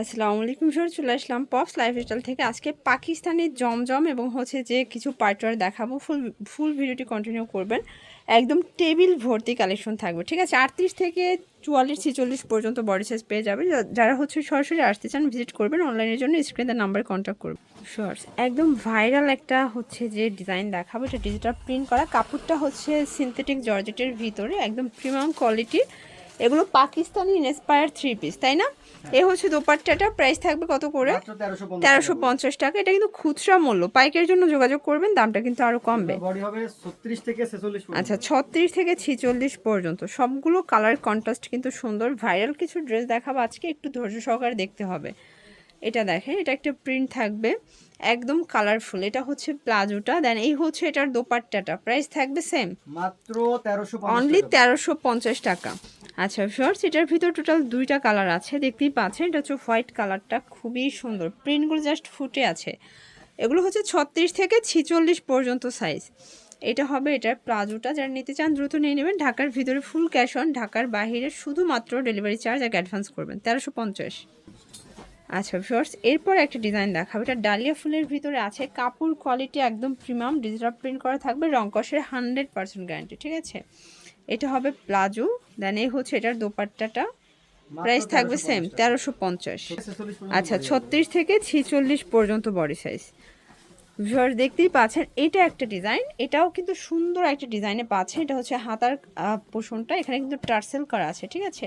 আসসালামু আলাইকুম স্যার চলে আসলাম পপস লাইফস্টাইল থেকে। আজকে পাকিস্তানি জমজম এবং হচ্ছে যে কিছু পার্টওয়ার দেখাবো। ফুল ফুল ভিডিওটি কন্টিনিউ করবেন। একদম টেবিল ভর্তি কালেকশন থাকবে, ঠিক আছে? আটত্রিশ থেকে চুয়াল্লিশ, ছিচল্লিশ পর্যন্ত বডি সাইজ পেয়ে যাবে। যারা হচ্ছে সরাসরি আসতে চান ভিজিট করবেন অনলাইনের জন্য। স্ক্রিনের নাম্বারে কন্ট্যাক্ট করবেন শর্টস একদম ভাইরাল একটা হচ্ছে যে ডিজাইন দেখাবো। এটা ডিজিটাল প্রিন্ট করা। কাপড়টা হচ্ছে সিনথেটিক জর্জেটের ভিতরে। একদম প্রিমিয়াম কোয়ালিটির এগুলো পাকিস্তানি ইন্সপায়ার থ্রি পিস তাই না? এ হচ্ছে দোপাট্টাটা প্রাইস থাকবে কত করে? তেরোশো পঞ্চাশ টাকা। এটা কিন্তু খুচরা মূল্য। পাইকের জন্য যোগাযোগ করবেন দামটা কিন্তু আরও কমবে। বডি হবে 36 থেকে 46 পর্যন্ত। আচ্ছা ছত্রিশ থেকে ছিচল্লিশ পর্যন্ত। সবগুলো কালার কন্ট্রাস্ট কিন্তু সুন্দর। ভাইরাল কিছু ড্রেস দেখাবো আজকে একটু ধৈর্য সহকারে দেখতে হবে। এটা দেখেন এটা একটা প্রিন্ট থাকবে। একদম কালারফুল এটা হচ্ছে প্লাজোটা। দেন এই হচ্ছে এটার দোপাট্টাটা। প্রাইস থাকবে সেম মাত্র 1350 অনলি তেরোশো পঞ্চাশ টাকা। আচ্ছা শর্টস এটার ভিতর টোটাল দুইটা কালার আছে, দেখতেই পাচ্ছেন, এটা হচ্ছে হোয়াইট কালারটা খুবই সুন্দর। প্রিন্টগুলো জাস্ট ফুটে আছে। এগুলো হচ্ছে ছত্রিশ থেকে ছিচল্লিশ পর্যন্ত সাইজ এটা হবে এটার প্লাজোটা, যারা নিতে চান দ্রুত নিয়ে নেবেন। ঢাকার ভিতরে ফুল ক্যাশ অন ঢাকার বাইরে শুধুমাত্র ডেলিভারি চার্জ এক অ্যাডভান্স করবেন, তেরোশো পঞ্চাশ। আচ্ছা শর্টস এরপর একটা ডিজাইন দেখাবো। এটা ডালিয়া ফুলের ভিতরে আছে, কাপড় কোয়ালিটি একদম প্রিমিয়াম ডিজিটাল প্রিন্ট করা থাকবে রংকসের হান্ড্রেড পার্সেন্ট গ্যারান্টি ঠিক আছে? এটা হবে প্লাজো দেন এই হচ্ছে এটার দোপাট্টাটা। প্রাইস থাকবে 1350 সেম তেরোশো পঞ্চাশ। আচ্ছা। ছত্রিশ থেকে ছিচল্লিশ পর্যন্ত বডি সাইজ ভিউয়ার দেখতেই পাচ্ছেন এটা একটা ডিজাইন এটাও কিন্তু সুন্দর একটা ডিজাইনে পাচ্ছেন এটা হচ্ছে হাতার পোষণটা এখানে কিন্তু টার্সেল করা আছে ঠিক আছে?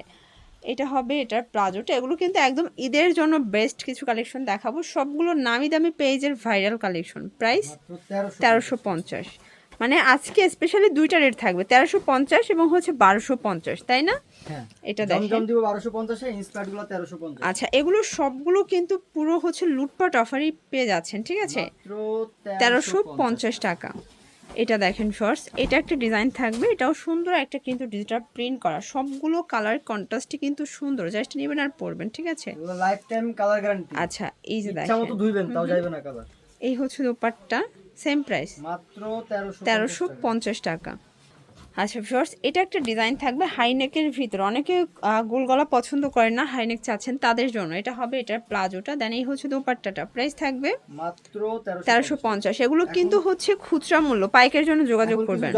এটা হবে এটার প্লাজোটা এগুলো কিন্তু একদম ঈদের জন্য বেস্ট কিছু কালেকশন দেখাবো। সবগুলো নামি দামি পেজের ভাইরাল কালেকশন প্রাইস তেরোশো পঞ্চাশ। মানে আজকে স্পেশালি দুইটা রেট থাকবে তেরোশো পঞ্চাশ এবং হচ্ছে বারোশো পঞ্চাশ তাই না? হ্যাঁ এটা দেখেন। জমজম দিব 1250 এ ইনস্পায়ার্ড 1350 আচ্ছা এগুলো সবগুলো কিন্তু পুরো হচ্ছে লুটপাট অফারই পেয়ে যাচ্ছেন ঠিক আছে? তেরোশো পঞ্চাশ টাকা। এটা দেখেন শর্টস এটা একটা ডিজাইন থাকবে এটাও সুন্দর একটা কিন্তু ডিজিটাল প্রিন্ট করা। সবগুলো কালার কন্ট্রাস্টই কিন্তু সুন্দর জাস্ট নেবেন আর পরবেন ঠিক আছে? লাইফ টাইম কালার গ্যারান্টি আচ্ছা এই যে ইচ্ছা দেখেন। মতো ধুইবেন তাও যাইবে না কালার এই হচ্ছে দোপাট্টা। সেম প্রাইস মাত্র 1350 তেরোশো। পঞ্চাশ টাকা। আচ্ছা শর্টস এটা একটা ডিজাইন থাকবে হাইনেকের ভিতর। অনেকে গোল গলা পছন্দ করেন না হাইনেক চাচ্ছেন তাদের জন্য। এটা হবে এটার প্লাজোটা। দেন এই হচ্ছে দোপাট্টাটা। প্রাইস থাকবে মাত্র তেরোশো পঞ্চাশ। এগুলো কিন্তু হচ্ছে খুচরা মূল্য। পাইকের জন্য যোগাযোগ করবেন।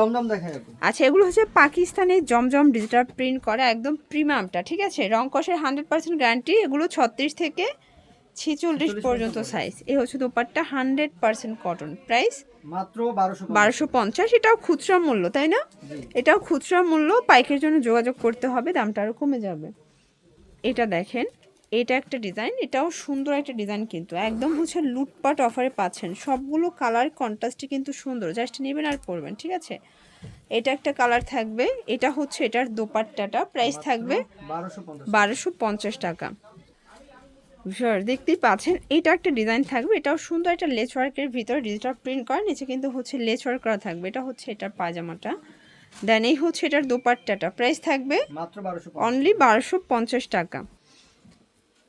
আচ্ছা এগুলো হচ্ছে পাকিস্তানের জমজম ডিজিটাল প্রিন্ট করা একদম প্রিমিয়ামটা ঠিক আছে? রং কষের হান্ড্রেড পার্সেন্ট গ্যারান্টি এগুলো ছত্রিশ থেকে ছিচল্লিশ পর্যন্ত সাইজ এই হচ্ছে dupatta hundred percent cotton price মাত্র 1250 বারোশো পঞ্চাশ এটাও খুচরা মূল্য তাই না? এটাও খুচরা মূল্য পাইকের জন্য যোগাযোগ করতে হবে দামটা আরও কমে যাবে। এটা দেখেন এটা একটা ডিজাইন এটাও সুন্দর একটা ডিজাইন কিন্তু একদম হচ্ছে লুটপাট অফারে পাচ্ছেন। সবগুলো কালার কন্ট্রাস্টই কিন্তু সুন্দর জাস্ট নেবেন আর পরবেন ঠিক আছে? এটা একটা কালার থাকবে এটা হচ্ছে এটার দোপাট্টাটা প্রাইস থাকবে বারোশো পঞ্চাশ টাকা। স্যার দেখতেই পাচ্ছেন এটা একটা ডিজাইন থাকবে এটাও সুন্দর একটা লেচ ওয়ার্কের ভিতরে ডিজিটাল প্রিন্ট করা নিচে কিন্তু হচ্ছে লেচ ওয়ার্ক করা থাকবে এটা হচ্ছে এটার পাজামাটা দেন এই হচ্ছে এটার দোপাট্টাটা প্রাইস থাকবে মাত্র 1250 অনলি বারোশো পঞ্চাশ টাকা।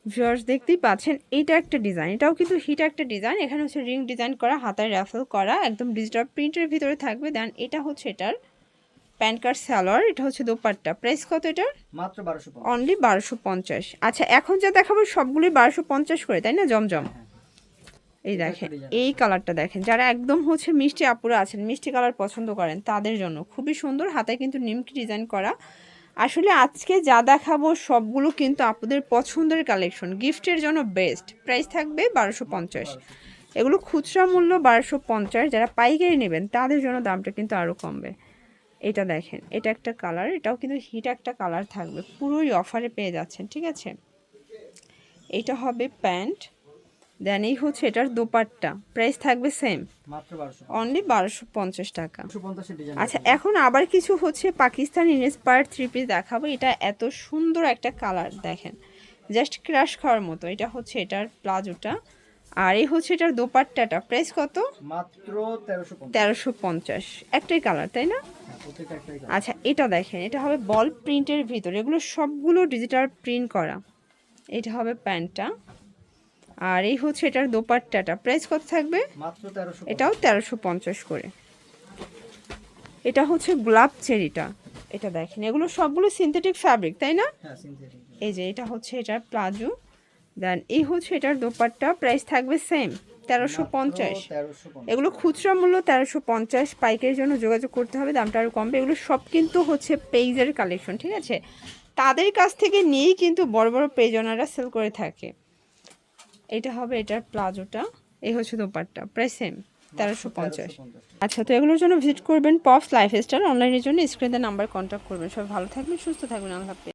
ভিউয়ার্স দেখতেই পাচ্ছেন এটা একটা ডিজাইন এটাও কিন্তু হিট একটা ডিজাইন এখানে হচ্ছে রিং ডিজাইন করা হাতায় র্যাফেল করা একদম ডিজিটাল প্রিন্টের ভিতরে থাকবে দেন এটা হচ্ছে এটার প্যান কার্ড সালোয়ার এটা হচ্ছে দোপাট্টা। প্রাইস কত এটার? মাত্র বারোশো অনলি বারোশো পঞ্চাশ। আচ্ছা এখন যা দেখাবো সবগুলোই বারোশো পঞ্চাশ করে তাই না জমজম? এই দেখেন এই কালারটা দেখেন। যারা একদম হচ্ছে মিষ্টি আপুরা আছেন মিষ্টি কালার পছন্দ করেন তাদের জন্য খুবই সুন্দর হাতায় কিন্তু নিমকি ডিজাইন করা। আসলে আজকে যা দেখাবো সবগুলো কিন্তু আপুদের পছন্দের কালেকশন গিফটের জন্য বেস্ট প্রাইস থাকবে বারোশো পঞ্চাশ। এগুলো খুচরা মূল্য বারোশো পঞ্চাশ। যারা পাইকারি নেবেন তাদের জন্য দামটা কিন্তু আরও কমবে। এটা দেখেন এটা একটা কালার এটাও কিন্তু হিট একটা কালার থাকবে পুরোই অফারে পেয়ে যাচ্ছেন ঠিক আছে? এটা হবে প্যান্ট দেন এই হচ্ছে এটার দোপাট্টা প্রাইস থাকবে সেম অনলি বারোশো। পঞ্চাশ টাকা। 250 এর ডিজাইন আচ্ছা এখন আবার কিছু হচ্ছে পাকিস্তান ইনস্পায়ার থ্রি পিস দেখাবো এটা এত সুন্দর একটা কালার দেখেন জাস্ট ক্রাশ খাওয়ার মতো এটা হচ্ছে এটার প্লাজোটা আর এই হচ্ছে এটার দোপাট্টাটা প্রাইস কত? মাত্র 1350 তেরোশো পঞ্চাশ একটাই কালার তাই না? আচ্ছা এটা দেখেন এটা হবে বল প্রিন্টের ভিতরে এগুলো সবগুলো ডিজিটাল প্রিন্ট করা। এটা হবে প্যান্টটা। আর এই হচ্ছে এটার দোপাট্টাটা। প্রাইস কত থাকবে? এটাও তেরোশো পঞ্চাশ করে। এটা হচ্ছে গোলাপ চেরিটা। এটা দেখেন এগুলো সবগুলো সিনথেটিক ফ্যাব্রিক তাই না? হ্যাঁ এই যে এটা হচ্ছে এটার প্লাজো। দেন এই হচ্ছে এটার দোপাট্টা। প্রাইস থাকবে সেম তেরোশো পঞ্চাশ। এগুলো খুচরা মূল্য তেরোশো পঞ্চাশ। পাইকারির জন্য যোগাযোগ করতে হবে দামটা আরও কমবে। এগুলো সব কিন্তু হচ্ছে পেজের কালেকশন ঠিক আছে? তাদের কাছ থেকে নিয়েই কিন্তু বড় বড় পেজ ওনারা সেল করে থাকে। এটা হবে এটার প্লাজোটা। এই হচ্ছে দোপাট্টা। প্রায় সেম তেরোশো পঞ্চাশ। আচ্ছা তো এগুলোর জন্য ভিজিট করবেন পপস লাইফ স্টাইল অনলাইনের জন্য। স্ক্রিনে নাম্বার কন্ট্যাক্ট করবেন। সবাই ভালো থাকবেন সুস্থ থাকবেন। আল্লাহ